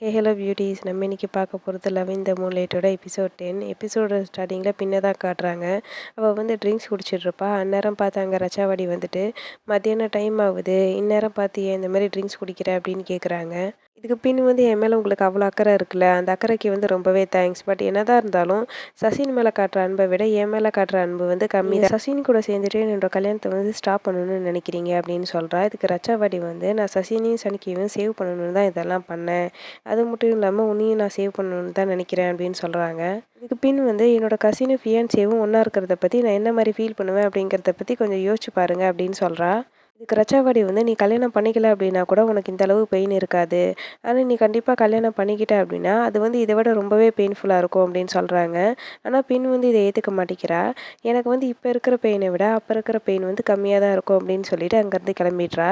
Hey hello beauties நம்ம இன்றைக்கி பார்க்க போகிறது லவ் இந்த மூலேட்டோட எபிசோட் டென் எபிசோட ஸ்டார்டிங்கில் பின்ன தான் காட்டுறாங்க. அவள் வந்து ட்ரிங்க்ஸ் குடிச்சிட்ருப்பா அந்நேரம் பார்த்து அங்கே ரச்சாவாடி வந்துட்டு மத்தியானம் டைம் ஆகுது. இந்நேரம் பார்த்து ஏன் இந்த மாதிரி ட்ரிங்க்ஸ் குடிக்கிற? அப்படின்னு கேட்குறாங்க இதுக்கு பின் வந்து என் மேலே உங்களுக்கு அவ்வளோ அக்கறை இருக்குல்ல? அந்த அக்கறைக்கு வந்து ரொம்பவே தேங்க்ஸ் பட் என்னதான் இருந்தாலும் சசின் மேலே காட்டுற அன்பை விட என் மேலே காட்டுற அன்பு வந்து கம்மி தான். சசின் கூட சேர்ந்துட்டு என்னோட கல்யாணத்தை வந்து ஸ்டாப் பண்ணணும்னு நினைக்கிறீங்க அப்படின்னு சொல்கிறா இதுக்கு ரச்சாவாடி வந்து நான் சசினையும் சனிக்கையும் சேவ் பண்ணணும்னு தான் இதெல்லாம் பண்ணேன். அது மட்டும் இல்லாமல் உன்னையும் நான் சேவ் பண்ணணும்னு தான் நினைக்கிறேன் அப்படின்னு சொல்கிறாங்க இதுக்கு பின் வந்து என்னோட கசினும் ஃபியான்சேவும் ஒன்றா இருக்கிறத பற்றி நான் என்ன மாதிரி ஃபீல் பண்ணுவேன் அப்படிங்கிறத பற்றி கொஞ்சம் யோசிச்சு பாருங்க அப்படின்னு சொல்கிறா இதுக்கு ரச்சாவாடி வந்து நீ கல்யாணம் பண்ணிக்கல அப்படின்னா கூட உனக்கு இந்த அளவு பெயின் இருக்காது. ஆனால் நீ கண்டிப்பாக கல்யாணம் பண்ணிக்கிட்ட அப்படின்னா அது வந்து இதை விட ரொம்பவே பெயின்ஃபுல்லாக இருக்கும் அப்படின்னு சொல்கிறாங்க ஆனால் பின் வந்து இதை ஏற்றுக்க மாட்டேங்கிறா. எனக்கு வந்து இப்போ இருக்கிற பெயினை விட அப்போ இருக்கிற பெயின் வந்து கம்மியாக தான் இருக்கும் அப்படின்னு சொல்லிட்டு அங்கேருந்து கிளம்பிடுறா.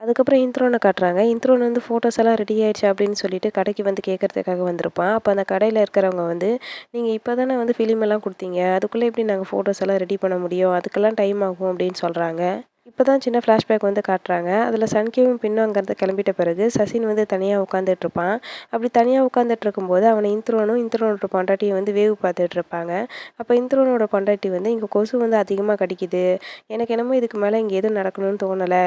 அதுக்கப்புறம் இன்த்ரோனை காட்டுறாங்க. இன்த்ரோன் வந்து ஃபோட்டோஸ் எல்லாம் ரெடி ஆயிடுச்சு அப்படின்னு சொல்லிட்டு கடைக்கு வந்து கேட்குறதுக்காக வந்திருப்பான். அப்போ அந்த கடையில் இருக்கிறவங்க வந்து நீங்கள் இப்போ தானே வந்து ஃபிலிம் எல்லாம் கொடுத்தீங்க. அதுக்குள்ளே எப்படி நாங்கள் ஃபோட்டோஸ் எல்லாம் ரெடி பண்ண முடியும்? அதுக்கெல்லாம் டைம் ஆகும் அப்படின்னு சொல்கிறாங்க இப்போ தான் சின்ன ஃப்ளாஷ்பேக் வந்து காட்டுறாங்க. அதில் சன்கேவும் பின்னும் அங்கேருந்து கிளம்பிட்ட பிறகு சசின் வந்து தனியாக உட்காந்துட்டு இருப்பான் அப்படி தனியாக உட்காந்துட்டு இருக்கும்போது அவனை இன்த்ரோனும் இன்த்ரோனோட பொண்டாட்டியும் வந்து வேவு பார்த்துட்டு இருப்பாங்க அப்போ இன்த்ரோனோட பொண்டாட்டி வந்து இங்கே கொசு வந்து அதிகமாக கடிக்குது. எனக்கு என்னமோ இதுக்கு மேலே இங்கே எதுவும் நடக்கணும்னு தோணலை.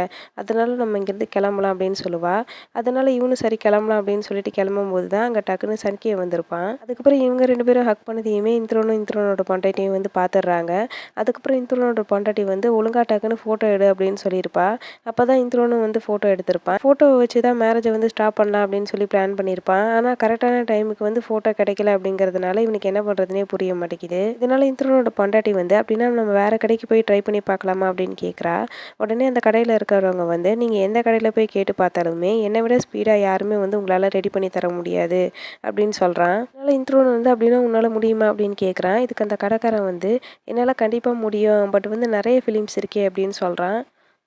அதனால நம்ம இங்கேருந்து கிளம்பலாம் அப்படின்னு சொல்லுவாள் அதனால இவனும் சரி கிளம்பலாம் அப்படின்னு சொல்லிட்டு கிளம்பும்போது தான் அங்கே டக்குன்னு சன்கே வந்திருப்பான். அதுக்கப்புறம் இவங்க ரெண்டு பேரும் ஹக் பண்ணதையுமே இந்திரனும் இந்திரனோட பொண்டாட்டியும் வந்து பார்த்துடுறாங்க. அதுக்கப்புறம் இன்த்ரோனோட பொண்டாட்டி வந்து ஒழுங்கா டக்குன்னு ஃபோட்டோ எடு அப்படின்னு சொல்லியிருப்பா. அப்போ தான் இந்திரோனும் வந்து ஃபோட்டோ எடுத்திருப்பான் ஃபோட்டோவை வச்சு தான் மேரேஜை வந்து ஸ்டாப் பண்ணலாம் அப்படின்னு சொல்லி பிளான் பண்ணியிருப்பான் ஆனால் கரெக்டான டைமுக்கு வந்து ஃபோட்டோ கிடைக்கல அப்படிங்கிறதுனால இவனுக்கு என்ன பண்ணுறதுனே புரிய மாட்டேங்குது. இதனால் இந்திரனோட பொண்டாட்டி வந்து அப்படின்னா நம்ம வேறு கடைக்கு போய் ட்ரை பண்ணி பார்க்கலாமா அப்படின்னு கேட்குறா உடனே அந்த கடையில் இருக்கிறவங்க வந்து நீங்கள் எந்த கடையில் போய் கேட்டு பார்த்தாலுமே என்னை விட ஸ்பீடாக யாருமே வந்து உங்களால் ரெடி பண்ணி தர முடியாது அப்படின்னு சொல்கிறான் அதனால் இந்திரோன் வந்து அப்படின்னா உன்னால் முடியுமா? அப்படின்னு கேட்குறான் இதுக்கு அந்த கடைக்காரன் வந்து என்னால் கண்டிப்பாக முடியும். பட் வந்து நிறைய ஃபிலிம்ஸ் இருக்கே அப்படின்னு சொல்கிறான்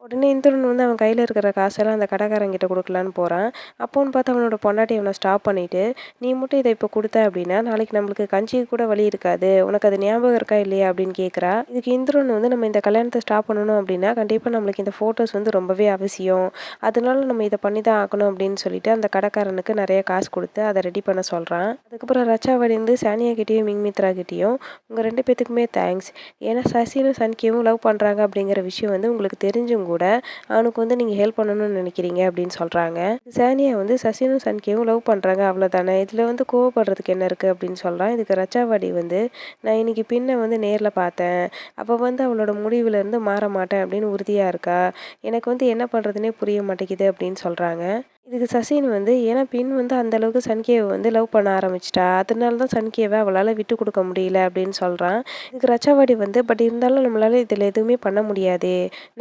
உடனே இந்திரன் வந்து அவன் கையில் இருக்கிற காசெல்லாம் அந்த கடைக்காரங்கிட்ட கொடுக்கலான்னு போகிறான் அப்போன்னு பார்த்து அவனோட பொண்டாட்டி அவனை ஸ்டாப் பண்ணிவிட்டு நீ மட்டும் இதை இப்போ கொடுத்த அப்படின்னா நாளைக்கு நம்மளுக்கு கஞ்சிக்கு கூட வழி இருக்காது. உனக்கு அது ஞாபகம் இருக்கா இல்லையா? அப்படின்னு கேட்குறா இதுக்கு இந்திரன் வந்து நம்ம இந்த கல்யாணத்தை ஸ்டாப் பண்ணணும் அப்படின்னா கண்டிப்பாக நம்மளுக்கு இந்த ஃபோட்டோஸ் வந்து ரொம்பவே அவசியம். அதனால நம்ம இதை பண்ணி தான் ஆகணும் அப்படின்னு சொல்லிட்டு அந்த கடைக்காரனுக்கு நிறைய காசு கொடுத்து அதை ரெடி பண்ண சொல்கிறான் அதுக்கப்புறம் ரச்சாவடி வந்து சானியா கிட்டேயும் மிங்மித்ரா கிட்டேயும் உங்கள் ரெண்டு பேத்துக்குமே தேங்க்ஸ் ஏன்னா சசினும் சன்கியும் லவ் பண்ணுறாங்க அப்படிங்கிற விஷயம் வந்து உங்களுக்கு தெரிஞ்சுங்க கூட அவனுக்கு வந்து நீங்கள் ஹெல்ப் பண்ணணும்னு நினைக்கிறீங்க அப்படின்னு சொல்கிறாங்க சானியா வந்து சசினும் சன்கேவும் லவ் பண்ணுறாங்க அவ்வளோதானே இதில் வந்து கோவப்படுறதுக்கு என்ன இருக்குது அப்படின்னு சொல்கிறான் இதுக்கு ரச்சாவாடி வந்து நான் இன்னைக்கு பின்ன வந்து நேரில் பார்த்தேன். அப்போ வந்து அவளோட முடிவுலேருந்து மாற மாட்டேன் அப்படின்னு உறுதியாக இருக்கா. எனக்கு வந்து என்ன பண்ணுறதுனே புரிய மாட்டேங்குது அப்படின்னு சொல்கிறாங்க இதுக்கு சசின் வந்து ஏன்னா பின் வந்து அந்தளவுக்கு சன்கேவை வந்து லவ் பண்ண ஆரம்பிச்சிட்டா. அதனால தான் சன்கேவை அவளால் விட்டு கொடுக்க முடியல அப்படின்னு சொல்கிறான் இதுக்கு ரச்சாவாடி வந்து பட் இருந்தாலும் நம்மளால் இதில் எதுவுமே பண்ண முடியாது.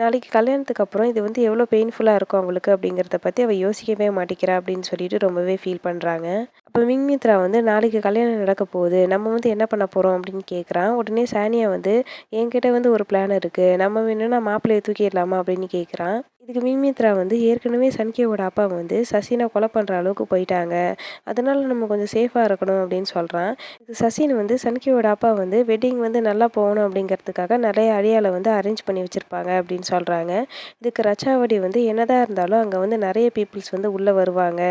நாளைக்கு கல்யாணத்துக்கு அப்புறம் இது வந்து எவ்வளோ பெயின்ஃபுல்லாக இருக்கும் அவங்களுக்கு அப்படிங்கிறத பற்றி அவள் யோசிக்கவே மாட்டேங்கிறா அப்படின்னு சொல்லிட்டு ரொம்பவே ஃபீல் பண்ணுறாங்க அப்போ மிங்மித்ரா வந்து நாளைக்கு கல்யாணம் நடக்க போகுது. நம்ம வந்து என்ன பண்ண போகிறோம் அப்படின்னு கேட்குறான் உடனே சானியா வந்து என்கிட்ட வந்து ஒரு பிளான் இருக்குது நம்ம வேணும்னா மாப்பிள்ளையை தூக்கிடலாமா? அப்படின்னு கேட்குறான் இதுக்கு மிமித்ரா வந்து ஏற்கனவே சன்கேவோட அப்பா வந்து சசினை கொலை பண்ணுற அளவுக்கு போயிட்டாங்க. அதனால் நம்ம கொஞ்சம் சேஃபாக இருக்கணும் அப்படின்னு சொல்கிறான் இது சசின் வந்து சன்கேவோட அப்பா வந்து வெட்டிங் வந்து நல்லா போகணும் அப்படிங்கிறதுக்காக நிறைய அடியாலை வந்து அரேஞ்ச் பண்ணி வச்சுருப்பாங்க அப்படின்னு சொல்கிறாங்க இதுக்கு ரச்சாவடி வந்து என்னதான் இருந்தாலும் அங்கே வந்து நிறைய பீப்புள்ஸ் வந்து உள்ளே வருவாங்க.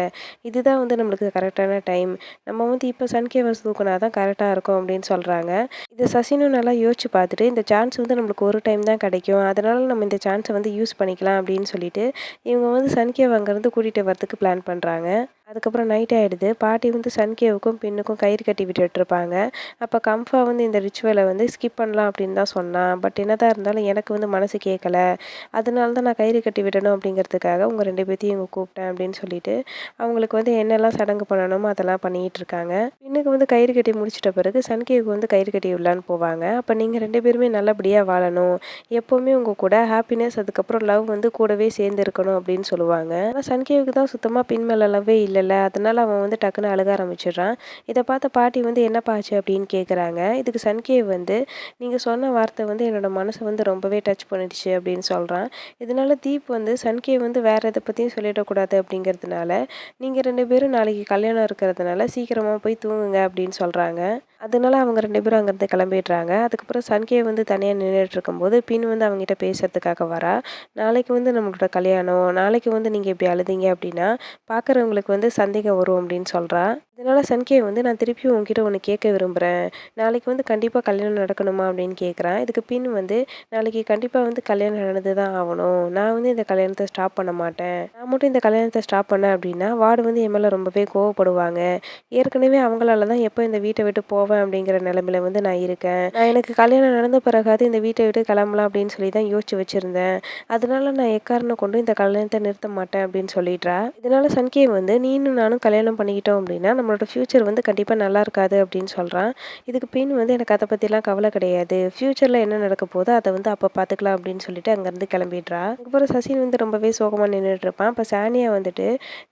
இதுதான் வந்து நம்மளுக்கு கரெக்டான டைம் நம்ம வந்து இப்போ சன்கேவை தூக்குனா தான் கரெக்டாக இருக்கும் அப்படின்னு சொல்கிறாங்க இதை சசினும் நல்லா யோசிச்சு பார்த்துட்டு இந்த சான்ஸ் வந்து நம்மளுக்கு ஒரு டைம் தான் கிடைக்கும். அதனால் நம்ம இந்த சான்ஸை வந்து யூஸ் பண்ணிக்கலாம் அப்படின்னு சொல்லிட்டு இவங்க வந்து சனிக்கிழமை அங்கேருந்து கூட்டிகிட்டு வரதுக்கு பிளான் பண்ணுறாங்க அதுக்கப்புறம் நைட் ஆகிடுது பாட்டி வந்து சன்கேவுக்கும் பின்னுக்கும் கயிறு கட்டி விட்டுட்ருப்பாங்க. அப்போ கம்ஃபா வந்து இந்த ரிச்சுவலை வந்து ஸ்கிப் பண்ணலாம் அப்படின்னு தான் சொன்னான். பட் என்னதான் இருந்தாலும் எனக்கு வந்து மனசு கேட்கல அதனால தான் நான் கயிறு கட்டி விடணும் அப்படிங்கிறதுக்காக உங்கள் ரெண்டு பேர்த்தையும் இங்கே கூப்பிட்டேன் அப்படின்னு சொல்லிட்டு அவங்களுக்கு வந்து என்னெல்லாம் சடங்கு பண்ணணுமோ அதெல்லாம் பண்ணிகிட்டு இருக்காங்க பின்னுக்கு வந்து கயிறு கட்டி முடிச்சிட்ட பிறகு சன்கேவுக்கு வந்து கயிறு கட்டி விடலான்னு போவாங்க. அப்போ நீங்கள் ரெண்டு பேருமே நல்லபடியாக வாழணும். எப்போவுமே உங்கள் கூட ஹாப்பினஸ் அதுக்கப்புறம் லவ் வந்து கூடவே சேர்ந்து இருக்கணும் அப்படின்னு சொல்லுவாங்க. ஆனால் சன்கேவுக்கு தான் சுத்தமாக பின் மேலே லவ்வே இல்லைல்ல. அதனால் அவன் வந்து டக்குன்னு அழுக ஆரம்பிச்சிடுறான். இதை பார்த்த பாட்டி வந்து என்னப்பா ஆச்சு? அப்படின்னு கேட்குறாங்க இதுக்கு சன்கேவ் வந்து நீங்கள் சொன்ன வார்த்தை வந்து என்னோடய மனசை வந்து ரொம்பவே டச் பண்ணிடுச்சு அப்படின்னு சொல்கிறான் இதனால தீப் வந்து சன்கேவ் வந்து வேறு எதை பற்றியும் சொல்லிடக்கூடாது அப்படிங்கிறதுனால நீங்கள் ரெண்டு பேரும் நாளைக்கு கல்யாணம் இருக்கிறதுனால சீக்கிரமாக போய் தூங்குங்க அப்படின்னு சொல்கிறாங்க அதனால அவங்க ரெண்டு பேரும் அங்கேருந்து கிளம்பிடுறாங்க. அதுக்கப்புறம் சன்கே வந்து தனியாக நின்றுட்டு இருக்கும்போது பின் வந்து அவங்ககிட்ட பேசுறதுக்காக வரா. நாளைக்கு வந்து நம்மளோட கல்யாணம் நாளைக்கு வந்து நீங்கள் இப்படி அழுதீங்க அப்படின்னா பார்க்குறவங்களுக்கு வந்து சந்தேகம் வரும் அப்படின்னு சொல்கிறா இதனால் சன்கே வந்து நான் திருப்பி உங்ககிட்ட ஒன்று கேட்க விரும்புகிறேன் நாளைக்கு வந்து கண்டிப்பாக கல்யாணம் நடக்கணுமா அப்படின்னு கேட்குறான் இதுக்கு பின் வந்து நாளைக்கு கண்டிப்பாக வந்து கல்யாணம் நடந்து தான் ஆகணும். நான் வந்து இந்த கல்யாணத்தை ஸ்டாப் பண்ண மாட்டேன். நான் மட்டும் இந்த கல்யாணத்தை ஸ்டாப் பண்ணேன் அப்படின்னா வார்டு வந்து என் மேலே ரொம்பவே கோவப்படுவாங்க. ஏற்கனவே அவங்களால தான் எப்போ இந்த வீட்டை விட்டு போவேன் அப்படிங்கிற நிலமையில வந்து நான் இருக்கேன். நான் எனக்கு கல்யாணம் நடந்த பிறகாது இந்த வீட்டை விட்டு கிளம்பலாம் அப்படின்னு சொல்லி தான் யோசிச்சு வச்சுருந்தேன். அதனால நான் எக்காரணம் கொண்டு இந்த கல்யாணத்தை நிறுத்த மாட்டேன் அப்படின்னு சொல்லிடுறா இதனால சன்கே வந்து நீனும் நானும் கல்யாணம் பண்ணிக்கிட்டோம் அப்படின்னா நம்மளோட ஃப்யூச்சர் வந்து கண்டிப்பாக நல்லா இருக்காது அப்படின்னு சொல்கிறான் இதுக்கு பின் வந்து எனக்கு அதை பற்றிலாம் கவலை கிடையாது. ஃப்யூச்சரில் என்ன நடக்க போதோ அதை வந்து அப்போ பார்த்துக்கலாம் அப்படின்னு சொல்லிட்டு அங்கேருந்து கிளம்பிடுறா. அதுக்கப்புறம் சசின் வந்து ரொம்பவே சோகமாக நின்றுட்டு இருப்பான். இப்போ சானியா வந்துட்டு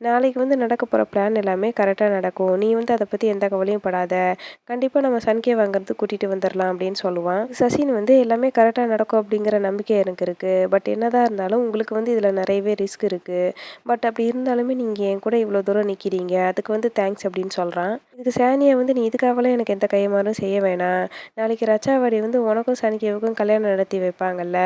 நாளைக்கு வந்து நடக்க போகிற பிளான் எல்லாமே கரெக்டாக நடக்கும். நீ வந்து அதை பற்றி எந்த கவலையும் படாத. கண்டிப்பாக கண்டிப்பாக நம்ம சன்கே வாங்குறது கூட்டிகிட்டு வந்துடலாம் அப்படின்னு சொல்லுவான். சசின் வந்து எல்லாமே கரெக்டாக நடக்கும் அப்படிங்கிற நம்பிக்கை எனக்கு இருக்குது பட் என்னதான் இருந்தாலும் உங்களுக்கு வந்து இதில் நிறையவே ரிஸ்க் இருக்குது பட் அப்படி இருந்தாலுமே நீங்கள் என் கூட இவ்வளோ தூரம் நிற்கிறீங்க அதுக்கு வந்து தேங்க்ஸ் அப்படின்னு சொல்கிறான் இதுக்கு சானியை வந்து நீ இதுக்காகலாம் எனக்கு எந்த கைமாறும் செய்ய வேணாம். நாளைக்கு ரச்சாவாடி வந்து உனக்கும் சனிக்கேவுக்கும் கல்யாணம் நடத்தி வைப்பாங்கல்ல.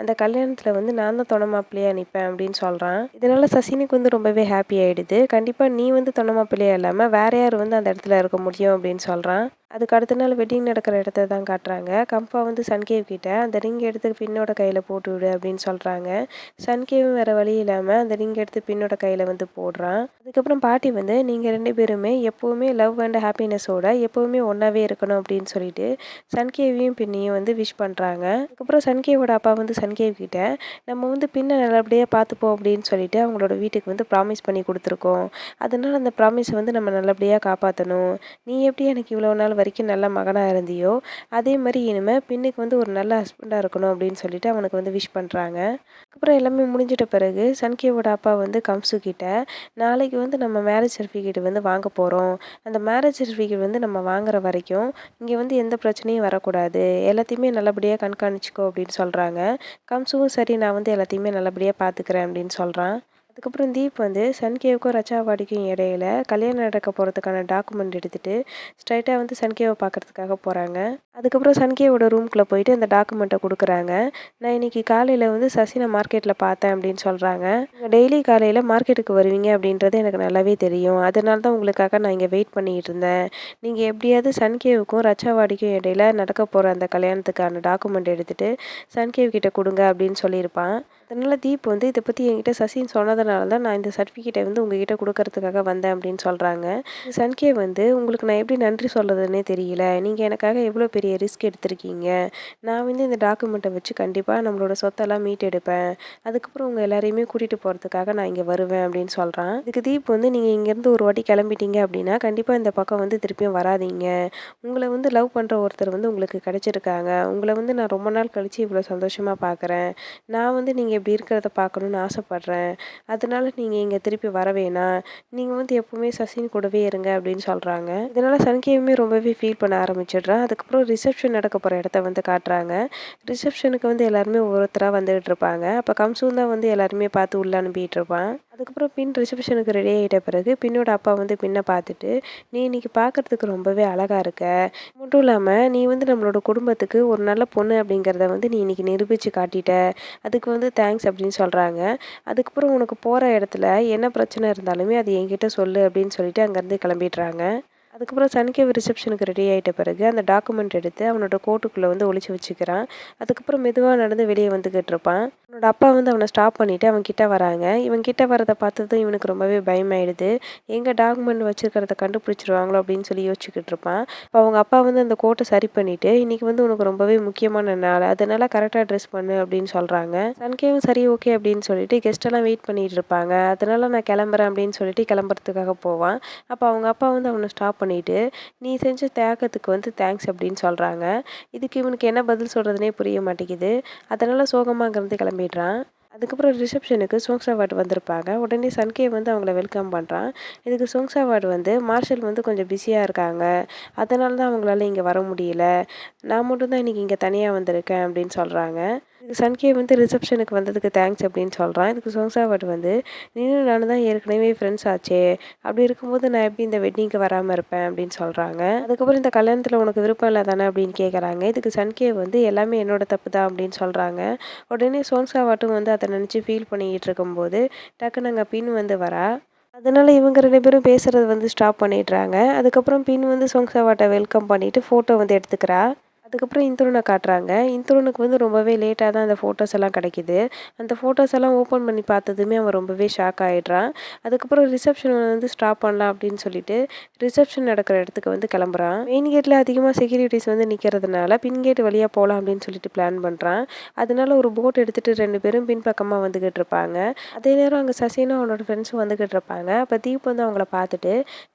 அந்த கல்யாணத்தில் வந்து நான் தான் துணை மாப்பிள்ளையாக நிற்பேன் அப்படின்னு சொல்கிறான் இதனால் சசினுக்கு வந்து ரொம்பவே ஹாப்பி ஆகிடுது கண்டிப்பாக நீ வந்து துணை மாப்பிள்ளையாக இல்லாமல் வேற யார் வந்து அந்த இடத்துல இருக்க முடியும் அப்படின்னு சொல்கிறான் அதுக்கு அடுத்த நாள் வெட்டிங் நடக்கிற இடத்த தான் காட்டுறாங்க. கம்பா வந்து சன்கேவ் கிட்ட அந்த ரிங் எடுத்து பின்னோட கையில் போட்டு விடு அப்படின்னு சொல்கிறாங்க சன்கேவும் வேறு வழி இல்லாமல் அந்த ரிங் எடுத்து பின்னோட கையில் வந்து போடுறான். அதுக்கப்புறம் பாட்டி வந்து நீங்கள் ரெண்டு பேருமே எப்போவுமே லவ் அண்ட் ஹாப்பினஸோட எப்போவுமே ஒன்றாவே இருக்கணும் அப்படின்னு சொல்லிட்டு சன்கேவையும் பின்னையும் வந்து விஷ் பண்ணுறாங்க அதுக்கப்புறம் சன்கேவோட அப்பா வந்து சன்கேவ் கிட்ட நம்ம வந்து பின்ன நல்லபடியாக பார்த்துப்போம் அப்படின்னு சொல்லிட்டு அவங்களோட வீட்டுக்கு வந்து ப்ராமிஸ் பண்ணி கொடுத்துருக்கோம். அதனால் அந்த ப்ராமிஸை வந்து நம்ம நல்லபடியாக காப்பாற்றணும் நீ எப்படி எனக்கு இவ்வளோ நாள் வரைக்கும் நல்ல மகனாக இருந்தியோ அதே மாதிரி இனிமேல் பின்னுக்கு வந்து ஒரு நல்ல ஹஸ்பண்டாக இருக்கணும் அப்படின்னு சொல்லிட்டு அவனுக்கு வந்து விஷ் பண்ணுறாங்க அதுக்கப்புறம் எல்லாமே முடிஞ்சிட்ட பிறகு சன்கேவோட அப்பா வந்து கம்சு கிட்ட நாளைக்கு வந்து நம்ம மேரேஜ் சர்டிஃபிகேட் வந்து வாங்க போகிறோம் அந்த மேரேஜ் சர்டிஃபிகேட் வந்து நம்ம வாங்குற வரைக்கும் இங்கே வந்து எந்த பிரச்சனையும் வரக்கூடாது. எல்லாத்தையுமே நல்லபடியாக கண்காணிச்சிக்கோ அப்படின்னு சொல்கிறாங்க கம்சுவும் சரி நான் வந்து எல்லாத்தையுமே நல்லபடியாக பார்த்துக்கிறேன் அப்படின்னு சொல்கிறான் அதுக்கப்புறம் தீப் வந்து சன்கேவுக்கும் ரச்சாவாடிக்கும் இடையில கல்யாணம் நடக்க போகிறதுக்கான டாக்குமெண்ட் எடுத்துகிட்டு ஸ்ட்ரைட்டாக வந்து சன்கேவை பார்க்குறதுக்காக போகிறாங்க அதுக்கப்புறம் சன்கேவோட ரூம்குள்ளே போயிட்டு அந்த டாக்குமெண்ட்டை கொடுக்குறாங்க. நான் இன்றைக்கி காலையில் வந்து சசினை மார்க்கெட்டில் பார்த்தேன் அப்படின்னு சொல்கிறாங்க டெய்லி காலையில் மார்க்கெட்டுக்கு வருவீங்க அப்படின்றது எனக்கு நல்லாவே தெரியும். அதனால தான் உங்களுக்காக நான் இங்கே வெயிட் பண்ணிகிட்டு இருந்தேன். நீங்கள் எப்படியாவது சன்கேவுக்கும் ரச்சாவாடிக்கும் இடையில நடக்க போகிற அந்த கல்யாணத்துக்கான டாக்குமெண்ட் எடுத்துகிட்டு சன்கேவ் கிட்ட கொடுங்க அப்படின்னு சொல்லியிருப்பான். அதனால் தீப் வந்து இதை பற்றி என்கிட்ட சசின்னு சொன்னதுனால தான் நான் இந்த சர்டிஃபிகேட்டை வந்து உங்ககிட்ட கொடுக்கறதுக்காக வந்தேன் அப்படின்னு சொல்கிறாங்க சன்கே வந்து உங்களுக்கு நான் எப்படி நன்றி சொல்கிறதுனே தெரியல. நீங்கள் எனக்காக எவ்வளோ பெரிய ரிஸ்க் எடுத்திருக்கீங்க? நான் வந்து இந்த டாக்குமெண்ட்டை வச்சு கண்டிப்பாக நம்மளோட சொத்தெல்லாம் மீட் எடுப்பேன் அதுக்கப்புறம் உங்கள் எல்லாரையுமே கூட்டிகிட்டு போகிறதுக்காக நான் இங்கே வருவேன் அப்படின்னு சொல்கிறான் இதுக்கு தீப் வந்து நீங்கள் இங்கேருந்து ஒரு வாட்டி கிளம்பிட்டீங்க அப்படின்னா கண்டிப்பாக இந்த பக்கம் வந்து திருப்பியும் வராதிங்க. உங்களை வந்து லவ் பண்ணுற ஒருத்தர் வந்து உங்களுக்கு கிடச்சிருக்காங்க. உங்களை வந்து நான் ரொம்ப நாள் கழித்து இவ்வளோ சந்தோஷமாக பார்க்குறேன் நான் வந்து நீங்கள் இப்படி இருக்கிறத பார்க்கணுன்னு ஆசைப்பட்றேன். அதனால நீங்கள் இங்கே திருப்பி வர வேணாம். நீங்கள் வந்து எப்போவுமே சசின் கூடவே இருங்க அப்படின்னு சொல்கிறாங்க இதனால் சன்கேவுமே ரொம்பவே ஃபீல் பண்ண ஆரம்பிச்சிடுறான் அதுக்கப்புறம் ரிசப்ஷன் நடக்க போகிற இடத்த வந்து காட்டுறாங்க. ரிசப்ஷனுக்கு வந்து எல்லாருமே ஒவ்வொருத்தராக வந்துகிட்டு இருப்பாங்க. அப்போ கம்சூன் தான் வந்து எல்லாருமே பார்த்து உள்ளே அனுப்பிட்டு இருப்பான். அதுக்கப்புறம் பின் ரிசப்ஷனுக்கு ரெடி ஆகிட்ட பிறகு பின்னோட அப்பா வந்து பின்னை பார்த்துட்டு நீ இன்னைக்கு பார்க்குறதுக்கு ரொம்பவே அழகாக இருக்க. மட்டும் இல்லாமல் நீ வந்து நம்மளோட குடும்பத்துக்கு ஒரு நல்ல பொண்ணு அப்படிங்கிறத வந்து நீ இன்றைக்கி நிரூபித்து காட்டிட்ட. அதுக்கு வந்து தேங்க்ஸ் அப்படின்னு சொல்கிறாங்க அதுக்கப்புறம் உனக்கு போகிற இடத்துல என்ன பிரச்சனை இருந்தாலுமே அது என்கிட்ட சொல்லு அப்படின்னு சொல்லிட்டு அங்கேருந்து கிளம்பிடுறாங்க. அதுக்கப்புறம் சனிக்கிழமை ரிசப்ஷனுக்கு ரெடி ஆகிட்ட பிறகு அந்த டாக்குமெண்ட் எடுத்து அவனோட கோட்டுக்குள்ளே வந்து ஒழிச்சு வச்சுக்கிறான். அதுக்கப்புறம் மெதுவாக நடந்து வெளியே வந்துக்கிட்டு இருப்பான். அவனோட அப்பா வந்து அவனை ஸ்டாப் பண்ணிவிட்டு அவன் கிட்ட வராங்க. இவன் கிட்ட வரதை பார்த்ததும் இவனுக்கு ரொம்பவே பயமாயிடுது. எங்கே டாக்குமெண்ட் வச்சுருக்கிறத கண்டுபிடிச்சிருவாங்களோ அப்படின்னு சொல்லி யோசிச்சுக்கிட்டு இருப்பான். இப்போ அவங்க அப்பா வந்து அந்த கோட்டை சரி பண்ணிவிட்டு இன்றைக்கி வந்து உனக்கு ரொம்பவே முக்கியமான நாள். அதனால கரெக்டாக ட்ரெஸ் பண்ணு அப்படின்னு சொல்கிறாங்க சனிக்கிழமை சரி ஓகே அப்படின்னு சொல்லிட்டு கெஸ்ட்டெல்லாம் வெயிட் பண்ணிகிட்டு இருப்பாங்க. அதனால நான் கிளம்புறேன் அப்படின்னு சொல்லிட்டு கிளம்புறதுக்காக போவான். அப்போ அவங்க அப்பா வந்து அவனை ஸ்டாப் பண்ணிவிட்டு நீ செஞ்ச தியாகத்துக்கு வந்து தேங்க்ஸ் அப்படின்னு சொல்கிறாங்க இதுக்கு இவனுக்கு என்ன பதில் சொல்கிறதுனே புரிய மாட்டேங்குது. அதனால் சோகமாக கிளம்பிடுறான். அதுக்கப்புறம் ரிசப்ஷனுக்கு சோங்ஸா வார்டு வந்திருப்பாங்க. உடனே சன்கே வந்து அவங்கள வெல்கம் பண்ணுறான் இதுக்கு சோங்ஸா வார்டு வந்து மார்ஷல் வந்து கொஞ்சம் பிஸியாக இருக்காங்க. அதனால தான் அவங்களால இங்கே வர முடியல. நான் மட்டும்தான் இன்றைக்கி இங்கே தனியாக வந்திருக்கேன் அப்படின்னு சொல்கிறாங்க சன்கே வந்து ரிசப்ஷனுக்கு வந்ததுக்கு தேங்க்ஸ் அப்படின்னு சொல்கிறான் இதுக்கு சோங்சாவட் வந்து நீனும் நானும் தான் ஏற்கனவே ஃப்ரெண்ட்ஸ் ஆச்சே. அப்படி இருக்கும்போது நான் எப்படி இந்த வெட்டிங்க்கு வராமல் இருப்பேன்? அப்படின்னு சொல்கிறாங்க அதுக்கப்புறம் இந்த கல்யாணத்தில் உனக்கு விருப்பம் இல்லை தானே அப்படின்னு கேட்குறாங்க இதுக்கு சன்கே வந்து எல்லாமே என்னோட தப்பு தான் அப்படின்னு சொல்கிறாங்க உடனே சோன்சாவாட்டும் வந்து அதை நினச்சி ஃபீல் பண்ணிக்கிட்டு இருக்கும்போது டக்குன்னு அங்கே பின் வந்து வரா. அதனால் இவங்க ரெண்டு பேரும் பேசுகிறது வந்து ஸ்டாப் பண்ணிடுறாங்க. அதுக்கப்புறம் பின் வந்து சோங்சாவாட்டை வெல்கம் பண்ணிவிட்டு ஃபோட்டோ வந்து எடுத்துக்கிறா. அதுக்கப்புறம் இந்துரனை காட்டுறாங்க. இந்துரனுக்கு வந்து ரொம்பவே லேட்டாக தான் அந்த ஃபோட்டோஸ் எல்லாம் கிடைக்கிது. அந்த ஃபோட்டோஸ் எல்லாம் ஓப்பன் பண்ணி பார்த்ததுமே அவன் ரொம்பவே ஷாக் ஆகிடுறான் அதுக்கப்புறம் ரிசப்ஷன் வந்து ஸ்டாப் பண்ணலாம் அப்படின்னு சொல்லிட்டு ரிசப்ஷன் நடக்கிற இடத்துக்கு வந்து கிளம்புறான். மெயின் கேட்டில் அதிகமாக செக்யூரிட்டிஸ் வந்து நிற்கிறதுனால பின் கேட் வழியாக போகலாம் அப்படின்னு சொல்லிட்டு பிளான் பண்ணுறான் அதனால ஒரு போட் எடுத்துகிட்டு ரெண்டு பேரும் பின்பக்கமாக வந்துக்கிட்டு இருப்பாங்க. அதே நேரம் அங்கே சசினும் அவனோட ஃப்ரெண்ட்ஸும் வந்துக்கிட்டு இருப்பாங்க. அப்போ தீப் வந்து அவங்கள பார்த்துட்டு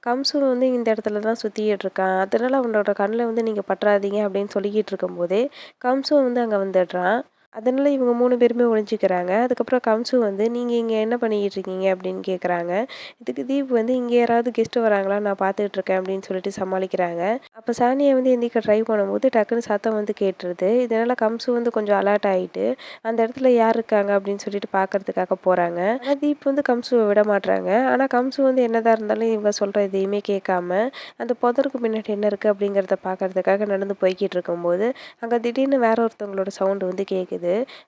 கம்சு வந்து இந்த இடத்துல தான் சுற்றிக்கிட்டு இருக்கான். அதனால அவனோட கண்ணில் வந்து நீங்கள் பற்றாதீங்க அப்படின்னு சொல்லி சொல்லிக்கிட்டு இருக்கும்போதே கம்சன் வந்து அங்கே வந்துடுறான். அதனால் இவங்க மூணு பேருமே ஒழிஞ்சிக்கிறாங்க அதுக்கப்புறம் கம்சு வந்து நீங்கள் இங்கே என்ன பண்ணிக்கிட்டு இருக்கீங்க? அப்படின்னு கேட்குறாங்க இதுக்கு தீப் வந்து இங்கே யாராவது கெஸ்ட்டு வராங்களா? நான் பார்த்துட்டு இருக்கேன் அப்படின்னு சொல்லிட்டு சமாளிக்கிறாங்க. அப்போ சானியை வந்து எந்திரிக்க ட்ரை பண்ணும்போது டக்குன்னு சத்தம் வந்து கேட்டுருது. இதனால் கம்சு வந்து கொஞ்சம் அலர்ட் ஆகிட்டு அந்த இடத்துல யார் இருக்காங்க? அப்படின்னு சொல்லிட்டு பார்க்கறதுக்காக போகிறாங்க ஆனால் தீப் வந்து கம்சுவை விட மாட்டுறாங்க ஆனால் கம்சு வந்து என்னதான் இருந்தாலும் இவங்க சொல்கிற எதையுமே கேட்காம அந்த புதருக்கு பின்னாடி என்ன இருக்குது அப்படிங்கிறத பார்க்கறதுக்காக நடந்து போய்கிட்டு இருக்கும்போது அங்கே திடீர்னு வேற ஒருத்தவங்களோட சவுண்டு வந்து கேட்குது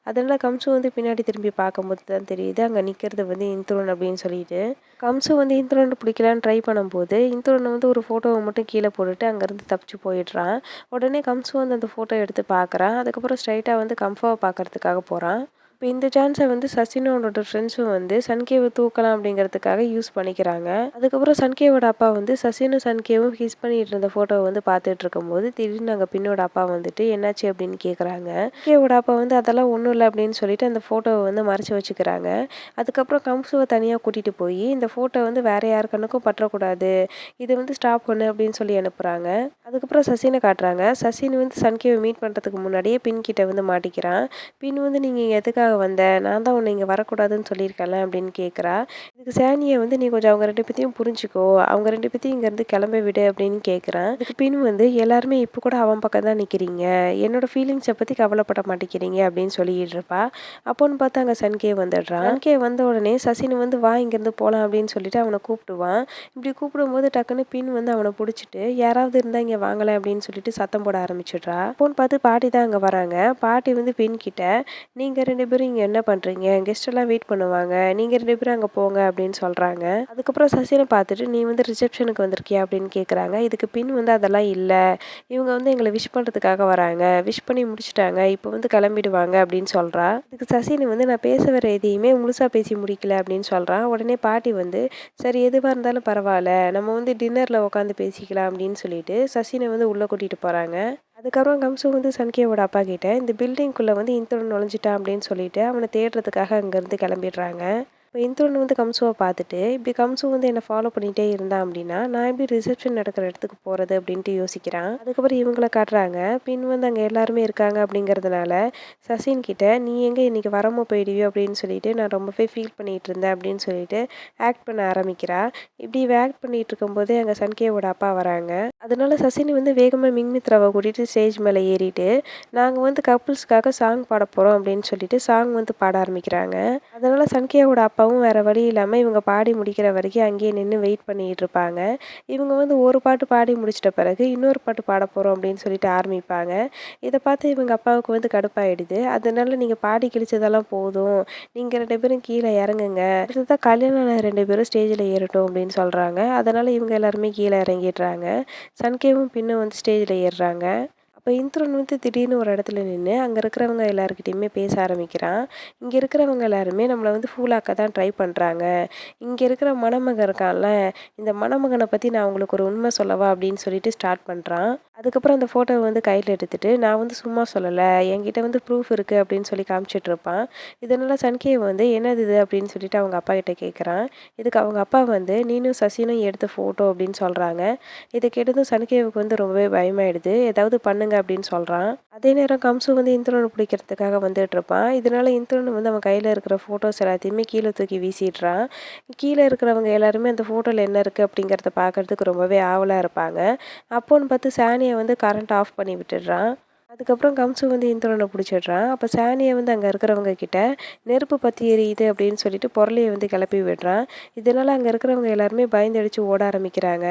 அதனால் கம்சு வந்து பின்னாடி திரும்பி பார்க்கும்போது தான் தெரியுது. அங்கே நிற்கிறது வந்து இந்துரன் அப்படின்னு சொல்லிட்டு. கம்சு வந்து இந்துரன் பிடிக்கலான்னு ட்ரை பண்ணும்போது இந்துரன் வந்து ஒரு ஃபோட்டோவை மட்டும் கீழே போட்டுட்டு அங்கேருந்து தப்பிச்சு போயிடுறான். உடனே கம்சு வந்து அந்த ஃபோட்டோ எடுத்து பார்க்குறான். அதுக்கப்புறம் ஸ்ட்ரைட்டாக வந்து கம்ஃபாவை பார்க்கறதுக்காக போகிறான் இப்போ இந்த சான்ஸை வந்து சசினோட ஃப்ரெண்ட்ஸும் வந்து சன்கேவை தூக்கலாம் அப்படிங்கிறதுக்காக யூஸ் பண்ணிக்கிறாங்க. அதுக்கப்புறம் சன்கேவோட அப்பா வந்து சசினும் சன்கேவும் கிஸ் பண்ணிட்டு இருந்த ஃபோட்டோவை வந்து பார்த்துட்டு இருக்கும்போது திடீர்னு அங்கே பின்னோட அப்பா வந்துட்டு என்னாச்சு? அப்படின்னு கேட்குறாங்க சன்கேவோட அப்பா வந்து அதெல்லாம் ஒன்றும் இல்லை அப்படின்னு சொல்லிட்டு அந்த ஃபோட்டோவை வந்து மறைச்சி வச்சுக்கிறாங்க. அதுக்கப்புறம் கம்சுவை தனியாக கூட்டிகிட்டு போய் இந்த ஃபோட்டோ வந்து வேற யார் கண்ணுக்கும் பற்றக்கூடாது. இதை வந்து ஸ்டாப் பண்ணு அப்படின்னு சொல்லி அனுப்புகிறாங்க அதுக்கப்புறம் சசினை காட்டுறாங்க. சசின் வந்து சன்கேவை மீட் பண்ணுறதுக்கு முன்னாடியே பின் கிட்ட வந்து மாட்டிக்கிறான். பின் வந்து நீங்கள் எதுக்காக வந்த? நான் தான் உன்னை இங்கே வரக்கூடாதுன்னு சொல்லியிருக்கேன்ல அப்படின்னு கேட்குறா இதுக்கு சேனியை வந்து நீ கொஞ்சம் அவங்க ரெண்டு பேத்தையும் புரிஞ்சுக்கோ. அவங்க ரெண்டு பேத்தையும் இங்கேருந்து கிளம்ப விடு அப்படின்னு கேட்குறான் இதுக்கு பின் வந்து எல்லாருமே இப்போ கூட அவன் பக்கம் தான் நிற்கிறீங்க என்னோட ஃபீலிங்ஸை பற்றி கவலைப்பட மாட்டேங்கிறீங்க அப்படின்னு சொல்லிட்டு இருப்பா. அப்போன்னு பார்த்து அங்கே சன்கே வந்துடுறான் சன்கே வந்த உடனே சசினு வந்து வா இங்கேருந்து போகலாம் அப்படின்னு சொல்லிட்டு அவனை கூப்பிடுவான். இப்படி கூப்பிடும்போது டக்குன்னு பின் வந்து அவனை பிடிச்சிட்டு யாராவது இருந்தால் இங்கே வாங்கலை அப்படின்னு சொல்லிட்டு சத்தம் போட ஆரம்பிச்சிடுறா. அப்போன்னு பார்த்து பாட்டி தான் அங்கே வராங்க. பாட்டி வந்து பின் கிட்ட நீங்கள் ரெண்டு பேரும் இங்கே என்ன பண்ணுறீங்க கெஸ்டெல்லாம் வெயிட் பண்ணுவாங்க. நீங்கள் ரெண்டு பேரும் அங்கே போங்க அப்படின்னு சொல்கிறாங்க அதுக்கப்புறம் சசினை பார்த்துட்டு நீ வந்து ரிசப்ஷனுக்கு வந்திருக்கியா? அப்படின்னு கேட்குறாங்க இதுக்கு பின் வந்து அதெல்லாம் இல்லை. இவங்க வந்து எங்களை விஷ் பண்ணுறதுக்காக வராங்க. விஷ் பண்ணி முடிச்சுட்டாங்க. இப்போ வந்து கிளம்பிடுவாங்க அப்படின்னு சொல்கிறா இதுக்கு சசினி வந்து நான் பேச வர எதையுமே முழுசாக பேசி முடிக்கல அப்படின்னு சொல்கிறான் உடனே பாட்டி வந்து சரி எதுவாக இருந்தாலும் பரவாயில்ல. நம்ம வந்து டின்னரில் உட்காந்து பேசிக்கலாம் அப்படின்னு சொல்லிட்டு சசினை வந்து உள்ளே கூட்டிகிட்டு போகிறாங்க அதுக்கப்புறம் கம்சு வந்து சன்கேவோட அப்பா கிட்ட இந்த பில்டிங்குள்ளே வந்து இந்திரன் நுழைஞ்சிட்டான் அப்படின்னு சொல்லிட்டு அவனை தேடுறதுக்காக அங்கேருந்து கிளம்பிடுறாங்க. இப்போ இந்திரன் வந்து கம்சுவை பார்த்துட்டு இப்படி கம்சு வந்து என்னை ஃபாலோ பண்ணிகிட்டே இருந்தான் அப்படின்னா நான் எப்படி ரிசப்ஷன் நடக்கிற இடத்துக்கு போகிறது அப்படின்ட்டு யோசிக்கிறான். அதுக்கப்புறம் இவங்களை காட்டுறாங்க. பின் வந்து அங்கே எல்லாருமே இருக்காங்க அப்படிங்கிறதுனால சசின் கிட்ட நீ எங்கே இன்றைக்கி வராமல் போயிடுவியோ? அப்படின்னு சொல்லிட்டு நான் ரொம்பவே ஃபீல் பண்ணிகிட்டு இருந்தேன் அப்படின்னு சொல்லிட்டு ஆக்ட் பண்ண ஆரம்பிக்கிறா. இப்படி ஆக்ட் பண்ணிகிட்டு இருக்கும்போதே அங்கே சன்கேவோட அப்பா வராங்க. அதனால சசினி வந்து வேகமாக மின்மித்ராவை கூட்டிகிட்டு ஸ்டேஜ் மேலே ஏறிட்டு நாங்கள் வந்து கப்புள்ஸ்க்காக சாங் பாட போகிறோம் அப்படின்னு சொல்லிட்டு சாங் வந்து பாட ஆரம்பிக்கிறாங்க. அதனால சன்கியாவோட அப்பாவும் வேறு வழி இல்லாமல் இவங்க பாடி முடிக்கிற வரைக்கும் அங்கேயே நின்று வெயிட் பண்ணிகிட்டு இருப்பாங்க. இவங்க வந்து ஒரு பாட்டு பாடி முடிச்சிட்ட பிறகு இன்னொரு பாட்டு பாட போகிறோம் அப்படின்னு சொல்லிட்டு ஆரம்பிப்பாங்க. இதை பார்த்து இவங்க அப்பாவுக்கு வந்து கடுப்பாயிடுது. அதனால நீங்கள் பாடி கிழிச்சதெல்லாம் போதும். நீங்கள் ரெண்டு பேரும் கீழே இறங்குங்க. அடுத்ததான் கல்யாணம் ரெண்டு பேரும் ஸ்டேஜில் ஏறட்டும் அப்படின்னு சொல்கிறாங்க அதனால இவங்க எல்லாருமே கீழே இறங்கிடுறாங்க. சன்கேவும் பின்னும் வந்து ஸ்டேஜில் ஏறுறாங்க. அப்போ இந்திரன் வந்து திடீர்னு ஒரு இடத்துல நின்று அங்கே இருக்கிறவங்க எல்லாருக்கிட்டையுமே பேச ஆரம்பிக்கிறான். இங்கே இருக்கிறவங்க எல்லாருமே நம்மளை வந்து ஃபூலாக்க தான் ட்ரை பண்ணுறாங்க இங்கே இருக்கிற மணமகன் இருக்கான்ல இந்த மணமகனை பற்றி நான் உங்களுக்கு ஒரு உண்மை சொல்லவா அப்படின்னு சொல்லிட்டு ஸ்டார்ட் பண்ணுறான் அதுக்கப்புறம் அந்த ஃபோட்டோவை வந்து கையில் எடுத்துட்டு நான் வந்து சும்மா சொல்லலை என்கிட்ட வந்து ப்ரூஃப் இருக்குது அப்படின்னு சொல்லி காமிச்சிட்டு இருப்பான். இதனால் சன்கேவ் வந்து என்னது இது அப்படின்னு சொல்லிட்டு அவங்க அப்பா கிட்ட கேட்குறான் இதுக்கு அவங்க அப்பா வந்து நீனும் சசினும் எடுத்த ஃபோட்டோ அப்படின்னு சொல்கிறாங்க இதை கேட்டதும் சன்கேவுக்கு வந்து ரொம்பவே பயமாயிடுது. ஏதாவது பண்ணுங்க அப்படின்னு சொல்கிறான் அதே நேரம் கம்சு வந்து இந்திரனை பிடிக்கிறதுக்காக வந்துட்டு இருப்பான் இதனால இந்திரன் வந்து அவன் கையில் இருக்கிற ஃபோட்டோஸ் எல்லாத்தையுமே கீழே தூக்கி வீசிடுறான். கீழே இருக்கிறவங்க எல்லாருமே அந்த ஃபோட்டோவில் என்ன இருக்குது அப்படிங்கிறத பார்க்கறதுக்கு ரொம்பவே ஆவலாக இருப்பாங்க. அப்போன்னு பார்த்து சானியை வந்து கரண்ட் ஆஃப் பண்ணி விட்டுடுறான். அதுக்கப்புறம் கம்சு வந்து இந்திரனை பிடிச்சிடுறான். அப்போ சானியை வந்து அங்கே இருக்கிறவங்க கிட்ட நெருப்பு பற்றி எரியுது அப்படின்னு சொல்லிட்டு பொருளையை வந்து கிளப்பி விடுறான். இதனால் அங்கே இருக்கிறவங்க எல்லாருமே பயந்தடிச்சு ஓட ஆரம்பிக்கிறாங்க.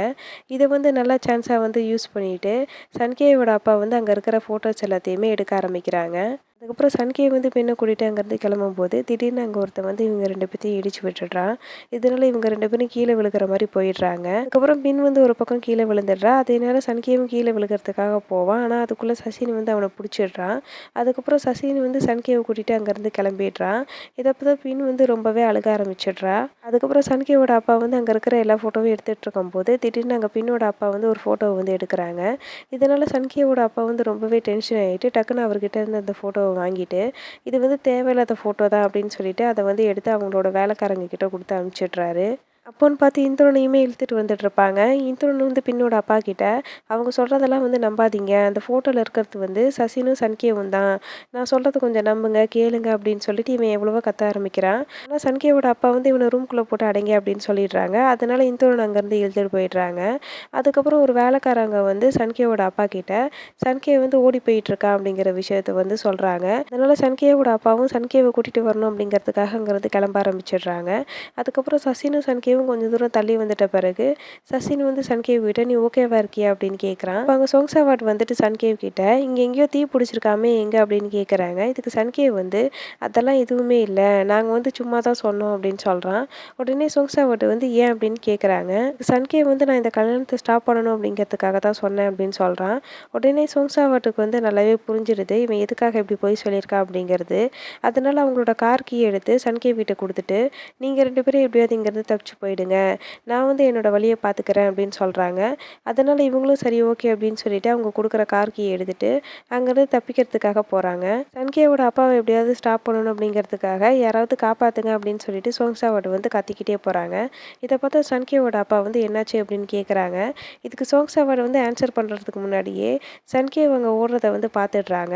இதை வந்து நல்ல சான்ஸாக வந்து யூஸ் பண்ணிட்டு சன்கேயோட அப்பா வந்து அங்கே இருக்கிற ஃபோட்டோஸ் எல்லாத்தையுமே எடுக்க ஆரம்பிக்கிறாங்க. அதுக்கப்புறம் சன்கே வந்து பெண்ணை கூட்டிகிட்டு அங்கேருந்து கிளம்பும்போது திடீர்னு அங்கே ஒருத்தன் வந்து இவங்க ரெண்டு பேர்த்தையும் இடிச்சு விட்டுடுறான். இதனால இவங்க ரெண்டு பேரும் கீழே விழுகிற மாதிரி போயிடுறாங்க. அதுக்கப்புறம் பின் வந்து ஒரு பக்கம் கீழே விழுந்துடுறா. அதே நேரம் சன்கேவும் கீழே விழுகிறதுக்காக போவான். ஆனால் அதுக்குள்ளே சசினி வந்து அவனை பிடிச்சிடுறான். அதுக்கப்புறம் சசினி வந்து சன்கேவை கூட்டிகிட்டு அங்கேருந்து கிளம்பிடுறான். இதை தான் பின் வந்து ரொம்பவே அழுக ஆரம்பிச்சிடுறா. அதுக்கப்புறம் சன்கேவோட அப்பா வந்து அங்கே இருக்கிற எல்லா ஃபோட்டோவும் எடுத்துகிட்டு இருக்கும்போது திடீர்னு அங்கே பின்னோட அப்பா வந்து ஒரு ஃபோட்டோவை வந்து எடுக்கிறாங்க. இதனால் சன்கேவோட அப்பா வந்து ரொம்பவே டென்ஷன் ஆகிட்டு டக்குன்னு அவர்கிட்ட இருந்து அந்த ஃபோட்டோ ஃபோட்டோவை வாங்கிட்டு இது வந்து தேவையில்லாத ஃபோட்டோ தான் அப்படின்னு சொல்லிட்டு அதை வந்து எடுத்து அவங்களோட வேலைக்காரங்க கிட்ட கொடுத்து அனுப்பிச்சிட்றாரு. அப்போன்னு பார்த்து இந்திரனையுமே இழுத்துட்டு வந்துட்டுருப்பாங்க. இந்திரன் வந்து பின்னோட அப்பா கிட்ட அவங்க சொல்கிறதெல்லாம் வந்து நம்பாதீங்க. அந்த ஃபோட்டோவில் இருக்கிறது வந்து சசினும் சன்கேவும் தான். நான் சொல்கிறது கொஞ்சம் நம்புங்க கேளுங்க அப்படின்னு சொல்லிட்டு இவன் எவ்வளவோ கத்த ஆரம்பிக்கிறான். ஆனால் சன்கேவோட அப்பா வந்து இவனை ரூம்குள்ளே போட்டு அடங்கி அப்படின்னு சொல்லிடுறாங்க. அதனால இந்திரன் அங்கேருந்து இழுத்துட்டு போயிடுறாங்க. அதுக்கப்புறம் ஒரு வேலைக்காரங்க வந்து சன்கேவோட அப்பா கிட்ட சன்கே வந்து ஓடி போயிட்டுருக்கா அப்படிங்கிற விஷயத்த வந்து சொல்கிறாங்க அதனால சன்கேவோட அப்பாவும் சன்கேவை கூட்டிகிட்டு வரணும் அப்படிங்கிறதுக்காக அங்கேருந்து கிளம்ப ஆரம்பிச்சிடுறாங்க. அதுக்கப்புறம் சசினும் சன்கேவும் சன்கேவும் கொஞ்சம் தூரம் தள்ளி வந்துட்ட பிறகு சசின் வந்து சன்கேவ் கிட்ட நீ ஓகேவா இருக்கியா? அப்படின்னு கேட்குறான் அவங்க சோங்ஸ் அவார்ட் வந்துட்டு சன்கேவ் கிட்ட இங்கே எங்கேயோ தீ பிடிச்சிருக்காமே எங்கே? அப்படின்னு கேட்குறாங்க இதுக்கு சன்கேவ் வந்து அதெல்லாம் எதுவுமே இல்லை நாங்கள் வந்து சும்மா தான் சொன்னோம் அப்படின்னு சொல்கிறான் உடனே சொங்சாவாட் வந்து ஏன்? அப்படின்னு கேட்குறாங்க சன்கேவ் வந்து நான் இந்த கல்யாணத்தை ஸ்டாப் பண்ணணும் அப்படிங்கிறதுக்காக தான் சொன்னேன் அப்படின்னு சொல்கிறான் உடனே சொங்சாவாட்டுக்கு வந்து நல்லாவே புரிஞ்சிடுது. இவன் எதுக்காக இப்படி போய் சொல்லியிருக்கா? அப்படிங்கிறது. அதனால அவங்களோட கார் கீ எடுத்து சன்கேவ் வீட்டை கொடுத்துட்டு நீங்கள் ரெண்டு பேரும் எப்படியாவது இங்கேருந்து தப்பிச்சு போயிடுங்க. நான் வந்து என்னோடய வழியை பார்த்துக்கிறேன் அப்படின்னு சொல்கிறாங்க அதனால் இவங்களும் சரி ஓகே அப்படின்னு சொல்லிட்டு அவங்க கொடுக்குற கார் கீ எடுத்துட்டு அங்கேருந்து தப்பிக்கிறதுக்காக போகிறாங்க சன்கேவோட அப்பாவை எப்படியாவது ஸ்டாப் பண்ணணும் அப்படிங்கிறதுக்காக யாராவது காப்பாற்றுங்க அப்படின்னு சொல்லிட்டு சோங்ஸாவோட வந்து கத்திக்கிட்டே போகிறாங்க இதை பார்த்தா சன்கேவோட அப்பா வந்து என்னாச்சு அப்படின்னு கேட்குறாங்க இதுக்கு சோங்ஸாவோட வந்து ஆன்சர் பண்ணுறதுக்கு முன்னாடியே சன்கேவ் அங்கே ஓடுறத வந்து பார்த்துடுறாங்க.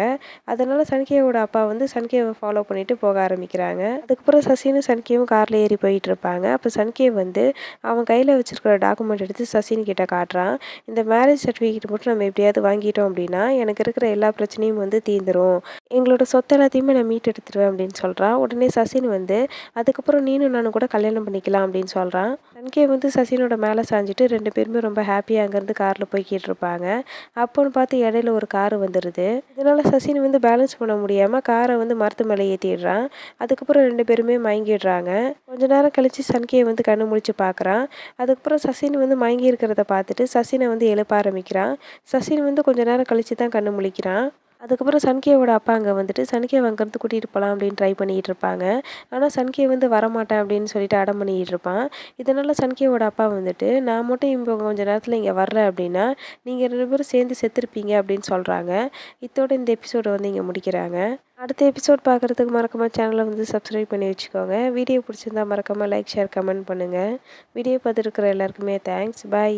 அதனால் சன்கேவோட அப்பா வந்து சன்கேவை ஃபாலோ பண்ணிட்டு போக ஆரம்பிக்கிறாங்க. அதுக்கப்புறம் சசினும் சன்கேவும் காரில் ஏறி போயிட்டு இருப்பாங்க. அப்போ சன்கே வந்து அவன் கையில் வச்சுருக்கிற டாக்குமெண்ட் எடுத்து சசின் கிட்ட காட்டுறான். இந்த மேரேஜ் சர்டிஃபிகேட் மட்டும் நம்ம எப்படியாவது வாங்கிட்டோம் அப்படின்னா எனக்கு இருக்கிற எல்லா பிரச்சனையும் வந்து தீந்துரும். எங்களோட சொத்து எல்லாத்தையுமே நான் மீட் எடுத்துருவேன் அப்படின்னு சொல்கிறான் உடனே சசின் வந்து அதுக்கப்புறம் நீனும் நானும் கூட கல்யாணம் பண்ணிக்கலாம் அப்படின்னு சொல்கிறான் சன்கே வந்து சசினோட மேலே சாஞ்சிட்டு ரெண்டு பேருமே ரொம்ப ஹாப்பியாக அங்கேருந்து காரில் போய்கிட்டு இருப்பாங்க அப்போன்னு பார்த்து இடையில ஒரு கார் வந்துடுது இதனால் சசின் வந்து பேலன்ஸ் பண்ண முடியாமல் காரை வந்து மரத்து மேலே ஏற்றிடுறான் அதுக்கப்புறம் ரெண்டு பேருமே மயங்கிடுறாங்க. கொஞ்ச நேரம் கழித்து சன்கே வந்து கண்ணு முழிச்சு பார்க்குறான் அதுக்கப்புறம் சசின் வந்து மயங்கி இருக்கிறத பார்த்துட்டு சசினை வந்து எழுப்ப ஆரம்பிக்கிறான். சசின் வந்து கொஞ்ச நேரம் கழித்து தான் கண்ணு முழிக்கிறான். அதுக்கப்புறம் சன்கேவோட அப்பா அங்கே வந்துட்டு சன்கே அங்கேருந்து கூட்டிகிட்டு போகலாம் அப்படின்னு ட்ரை பண்ணிகிட்டு இருப்பாங்க. ஆனால் சன்கே வந்து வரமாட்டேன் அப்படின்னு சொல்லிட்டு அடம் பண்ணிகிட்டு இருப்பான். இதனால் சன்கேவோட அப்பா வந்துட்டு நான் மட்டும் இப்போ கொஞ்சம் நேரத்தில் இங்கே வரல அப்படின்னா நீங்கள் ரெண்டு பேரும் சேர்ந்து செத்துருப்பீங்க அப்படின்னு சொல்கிறாங்க இத்தோட இந்த எபிசோடை வந்து இங்கே முடிக்கிறாங்க. அடுத்த எபிசோட் பார்க்குறதுக்கு மறக்காமல் சேனலை வந்து சப்ஸ்கிரைப் பண்ணி வச்சுக்கோங்க. வீடியோ பிடிச்சிருந்தா மறக்காமல் லைக் ஷேர் கமெண்ட் பண்ணுங்கள் வீடியோ பார்த்துருக்குற எல்லாருக்குமே தேங்க்ஸ் பாய்